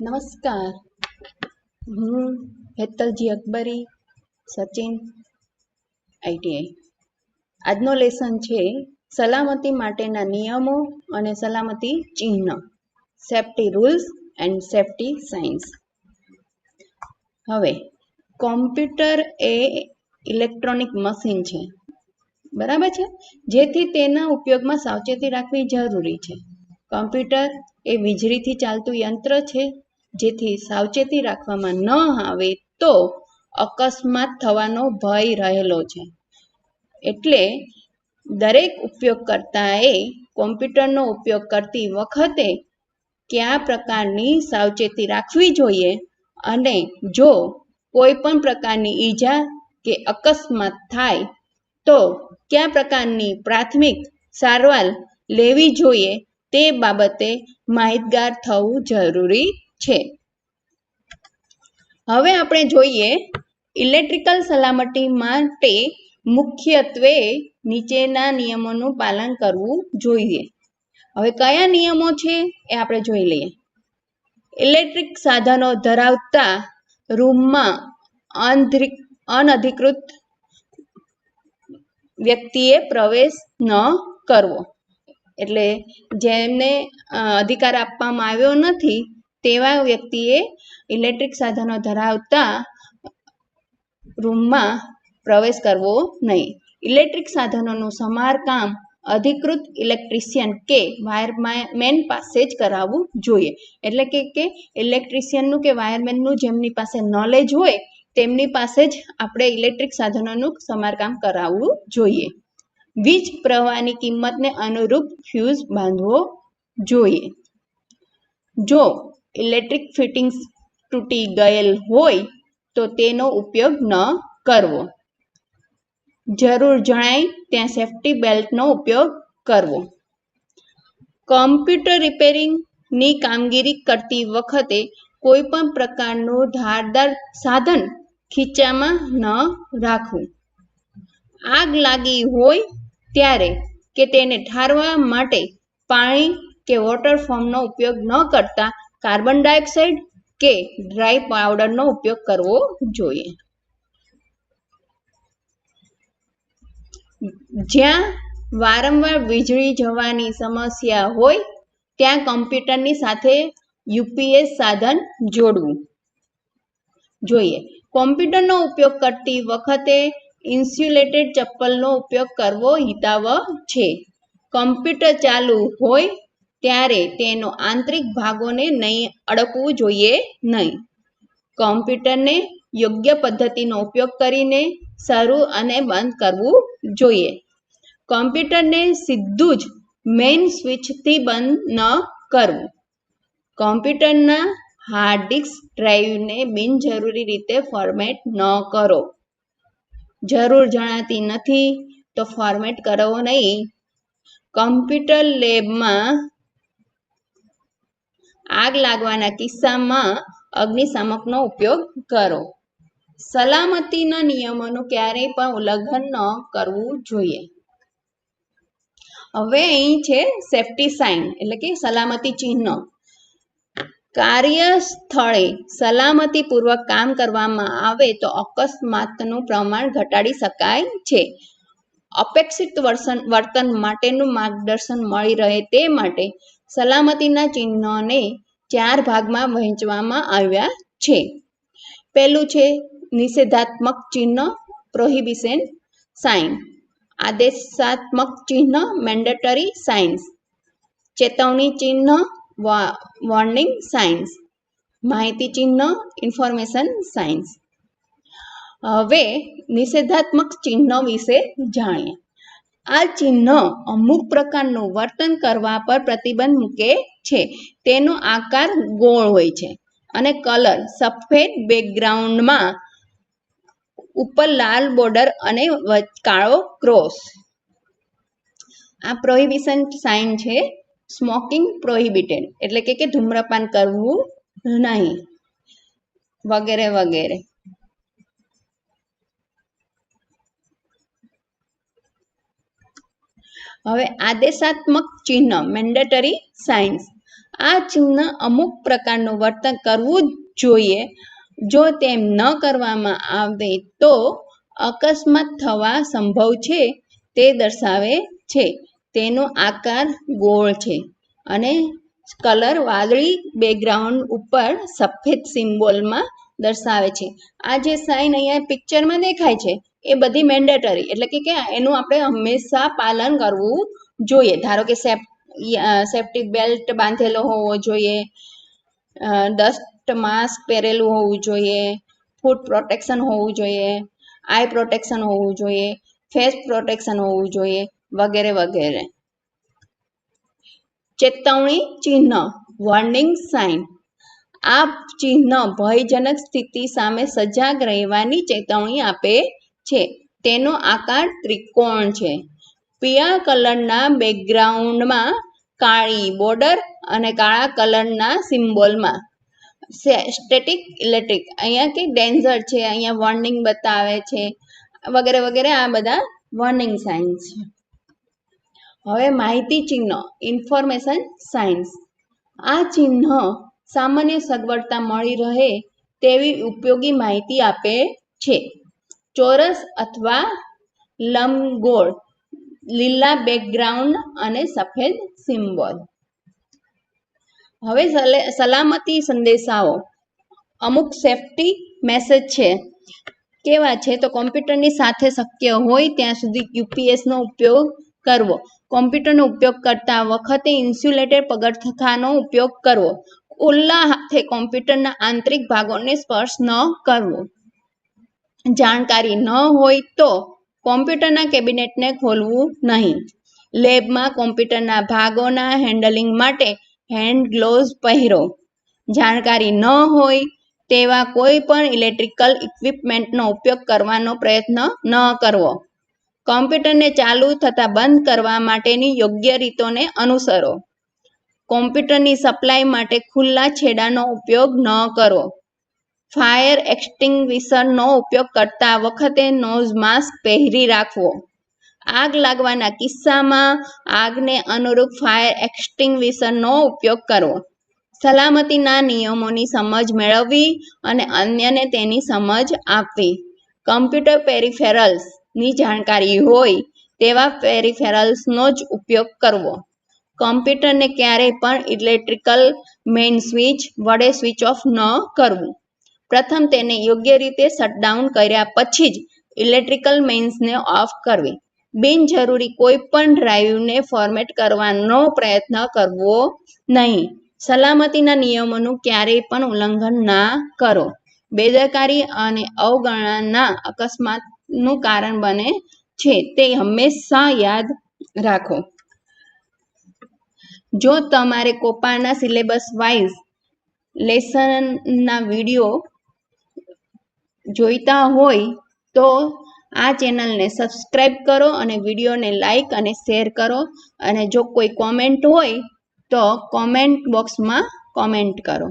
નમસ્કાર. હું હેતલજી અકબરી, સચિન આઈટીઆઈ આજનો લેસન છે સલામતી માટેના નિયમો અને સલામતી ચિહ્ન, safety rules and safety science હવે, કોમ્પ્યુટર એ ઇલેક્ટ્રોનિક મશીન છે. બરાબર છે? જેથી તેના ઉપયોગમાં સાવચેતી રાખવી જરૂરી છે. કોમ્પ્યુટર એ વીજળીથી ચાલતું યંત્ર છે. જેથી સાવચેતી રાખવામાં ન આવે તો અકસ્માત થવાનો ભય રહેલો છે. એટલે દરેક ઉપયોગકર્તાએ કોમ્પ્યુટરનો ઉપયોગ કરતી વખતે કયા પ્રકારની સાવચેતી રાખવી જોઈએ અને જો કોઈ પણ પ્રકારની ઈજા કે અકસ્માત થાય તો કયા પ્રકારની પ્રાથમિક સારવાર લેવી જોઈએ તે બાબતે માહિતગાર થવું જરૂરી છે. હવે આપણે જોઈએ ઇલેક્ટ્રિકલ સલામતી માટે મુખ્યત્વે નીચેના નિયમોનું પાલન કરવું જોઈએ. હવે કયા નિયમો છે એ આપણે જોઈ લઈએ. ઇલેક્ટ્રિક સાધનો ધરાવતા રૂમમાં અનધિકૃત વ્યક્તિએ પ્રવેશ ન કરવો. એટલે જેમને અધિકાર આપવામાં આવ્યો નથી તેવા વ્યક્તિએ ઇલેક્ટ્રિક સાધનો ધરાવતા રૂમમાં પ્રવેશ કરવો નહીં. ઇલેક્ટ્રિક સાધનોનું સમારકામ અધિકૃત ઇલેક્ટ્રિશિયન કે વાયરમેન પાસે જ કરાવવું જોઈએ. એટલે કે કે ઇલેક્ટ્રિશિયનનું કે વાયરમેનનું જેમની પાસે નોલેજ હોય, તેમની પાસે જ આપણે ઇલેક્ટ્રિક સાધનોનું સમારકામ કરાવવું જોઈએ. વીજ પ્રવાહની કિંમતને અનુરૂપ ફ્યુઝ બાંધવો જોઈએ. જો ઇલેક્ટ્રિક ફિટિંગ્સ તૂટી ગયેલ હોય તો તેનો ઉપયોગ ન કરવો. જરૂર જણાય ત્યાં સેફ્ટી બેલ્ટનો ઉપયોગ કરવો. કોમ્પ્યુટર રિપેરિંગની કામગીરી કરતી વખતે કોઈ પણ પ્રકારનું ધારદાર સાધન ખીચામાં ન રાખવું. આગ લાગી હોય ત્યારે કે તેને ઠારવા માટે પાણી કે વોટર ફોર્મનો ઉપયોગ ન કરતા કાર્બન ડાયોક્સાઇડ કે ડ્રાય પાવડરનો ઉપયોગ કરવો જોઈએ. જ્યાં વારંવાર વીજળી જવાની સમસ્યા હોય, ત્યાં કમ્પ્યુટરની સાથે યુપીએસ સાધન જોડવું જોઈએ. કોમ્પ્યુટરનો ઉપયોગ કરતી વખતે ઇન્સ્યુલેટેડ ચપ્પલનો ઉપયોગ કરવો હિતાવહ છે. કમ્પ્યુટર ચાલુ હોય ત્યારે તેનો આંતરિક ભાગોને નહીં અડકવું જોઈએ નહીં. કોમ્પ્યુટરને યોગ્ય પદ્ધતિનો ઉપયોગ કરીને શરૂ અને બંધ કરવું જોઈએ. કોમ્પ્યુટરને સીધું જ મેઇન સ્વિચથી બંધ ન કરવું. કોમ્પ્યુટરના હાર્ડ ડિસ્ક ડ્રાઈવને બિનજરૂરી રીતે ફોર્મેટ ન કરો. જરૂર જણાતી નથી તો ફોર્મેટ કરવો નહીં. કમ્પ્યુટર લેબમાં આગ લાગવાના કિસ્સામાં અગ્નિશામકનો ઉપયોગ કરો. સલામતીના નિયમોનું ક્યારેય પણ ઉલ્લંઘન ન કરવું જોઈએ. હવે અહીં છે સેફ્ટી સાઇન એટલે કે સલામતી ચિહ્ન. કાર્યસ્થળે સલામતીપૂર્વક કામ કરવામાં આવે તો અકસ્માતનું પ્રમાણ ઘટાડી શકાય છે. અપેક્ષિત વર્તન માટેનું માર્ગદર્શન મળી રહે તે માટે સલામતીના ચિહ્નોને ચાર ભાગમાં વહેંચવામાં આવ્યા છે. પહેલું છે નિષેધાત્મક ચિહ્ન પ્રોહિબિશન સાઇન આદેશાત્મક ચિહ્ન મેન્ડેટરી સાઇન્સ ચેતવણી ચિહ્ન વોર્નિંગ સાઇન્સ માહિતી ચિહ્ન ઇન્ફોર્મેશન સાઇન્સ હવે નિષેધાત્મક ચિહ્નો વિશે જાણીએ. આ ચિહ્ન અમુક પ્રકારનું વર્તન કરવા પર પ્રતિબંધ મૂકે છે. તેનો આકાર ગોળ હોય છે અને કલર સફેદ બેકગ્રાઉન્ડમાં ઉપર લાલ બોર્ડર અને કાળો ક્રોસ. આ પ્રોહિબિશન સાઇન છે સ્મોકિંગ પ્રોહિબિટેડ. એટલે કે ધૂમ્રપાન કરવું નહીં. વગેરે વગેરે. હવે આદેશાત્મક ચિહ્ન મેન્ડેટરી સાઇન્સ આ ચિહ્ન અમુક પ્રકારનું વર્તન કરવું જ જોઈએ. જો તેમ ન કરવામાં આવે તો અકસ્માત થવા સંભવ છે, તે દર્શાવે છે. તેનો આકાર ગોળ છે અને કલર વાદળી બેકગ્રાઉન્ડ ઉપર સફેદ સિમ્બોલમાં દર્શાવે છે. આ જે સાઇન અહીંયા પિક્ચરમાં દેખાય છે, એ બધી મેન્ડેટરી એટલે કે કે એનું આપણે હંમેશા પાલન કરવું જોઈએ. ધારો કે સેફ સેફ્ટી બેલ્ટ બાંધેલો હોવો જોઈએ ડસ્ટ માસ્ક પહેરેલું હોવું જોઈએ ફૂડ પ્રોટેક્શન હોવું જોઈએ આઈ પ્રોટેક્શન હોવું જોઈએ ફેસ પ્રોટેક્શન હોવું જોઈએ, વગેરે વગેરે. ચેતવણી ચિહ્ન વોર્નિંગ સાઇન આ ચિહ્ન ભયજનક સ્થિતિ સામે સજાગ રહેવાની ચેતવણી આપે છે. તેનો આકાર ત્રિકોણ છે. પીળા કલરના બેકગ્રાઉન્ડમાં કાળી બોર્ડર અને કાળા કલરના સિમ્બોલમાં. Static, electric. અહીંયા કે ડેન્ઝર છે, અહીંયા વોર્નિંગ બતાવે છે, વગેરે વગેરે આ બધા વોર્નિંગ સાઇન્સ છે. હવે માહિતી ચિહ્ન, ઇન્ફોર્મેશન સાયન્સ આ ચિહ્ન સામાન્ય સગવડતા મળી રહે તેવી ઉપયોગી માહિતી આપે છે. ચોરસ અથવા લંબગોળ, લીલા બેકગ્રાઉન્ડ અને સફેદ સિમ્બોલ. હવે સલામતી સંદેશાઓ. અમુક સેફટી મેસેજ છે. કેવા છે? તો કોમ્પ્યુટરની સાથે શક્ય હોય ત્યાં સુધી યુપીએસનો ઉપયોગ કરવો. કોમ્પ્યુટરનો ઉપયોગ કરતા વખતે ઇન્સ્યુલેટેડ પગરખાનો ઉપયોગ કરવો. ખુલ્લા હાથે કોમ્પ્યુટરના આંતરિક ભાગોને સ્પર્શ ન કરવો. જાણકારી ન હોય તો કોમ્પ્યુટરના કેબિનેટને ખોલવું નહીં. લેબમાં કોમ્પ્યુટરના ભાગોના હેન્ડલિંગ માટે હેન્ડ ગ્લોવ્સ પહેરો. જાણકારી ન હોય તેવા કોઈ પણ ઇલેક્ટ્રિકલ ઇક્વિપમેન્ટનો ઉપયોગ કરવાનો પ્રયત્ન ન કરવો. કોમ્પ્યુટરને ચાલુ થતાં બંધ કરવા માટેની યોગ્ય રીતોને અનુસરો. કોમ્પ્યુટરની સપ્લાય માટે ખુલ્લા છેડાનો ઉપયોગ ન કરો. ફાયર એક્સટિંગ્વિશરનો ઉપયોગ કરતા વખતે નોઝ માસ્ક પહેરી રાખવો. આગ લાગવાના કિસ્સામાં આગને અનુરૂપ ફાયર એક્સટિંગ્વિશરનો ઉપયોગ કરવો સલામતીના નિયમોની સમજ મેળવવી અને અન્યને તેની સમજ આપવી. કમ્પ્યુટર પેરિફેરલ્સની જાણકારી હોય તેવા પેરિફેરલ્સનો જ ઉપયોગ કરવો. કમ્પ્યુટરને ક્યારેય પણ ઇલેક્ટ્રિકલ મેઇન સ્વિચ વડે સ્વિચ ઓફ ન કરવું. પ્રથમ તેને યોગ્ય રીતે શટડાઉન કર્યા પછી જ ઇલેક્ટ્રિકલ મેઇન્સને ઓફ કરવી. બિનજરૂરી કોઈ પણ ડ્રાઈવને ફોર્મેટ કરવાનો પ્રયત્ન કરવો નહીં. સલામતીના નિયમોનું ક્યારેય પણ ઉલ્લંઘન ના કરો. બેદરકારી અને અવગણના અકસ્માતનું કારણ બને છે. તે હંમેશા યાદ રાખો. જો તમારે કોપાના સિલેબસ વાઇઝ લેસનના વીડિયો જોઈતા હોય તો આ ચેનલને સબસ્ક્રાઈબ કરો અને વિડીયોને લાઈક અને શેર કરો. અને જો કોઈ કોમેન્ટ હોય તો કોમેન્ટ બોક્સમાં કોમેન્ટ કરો.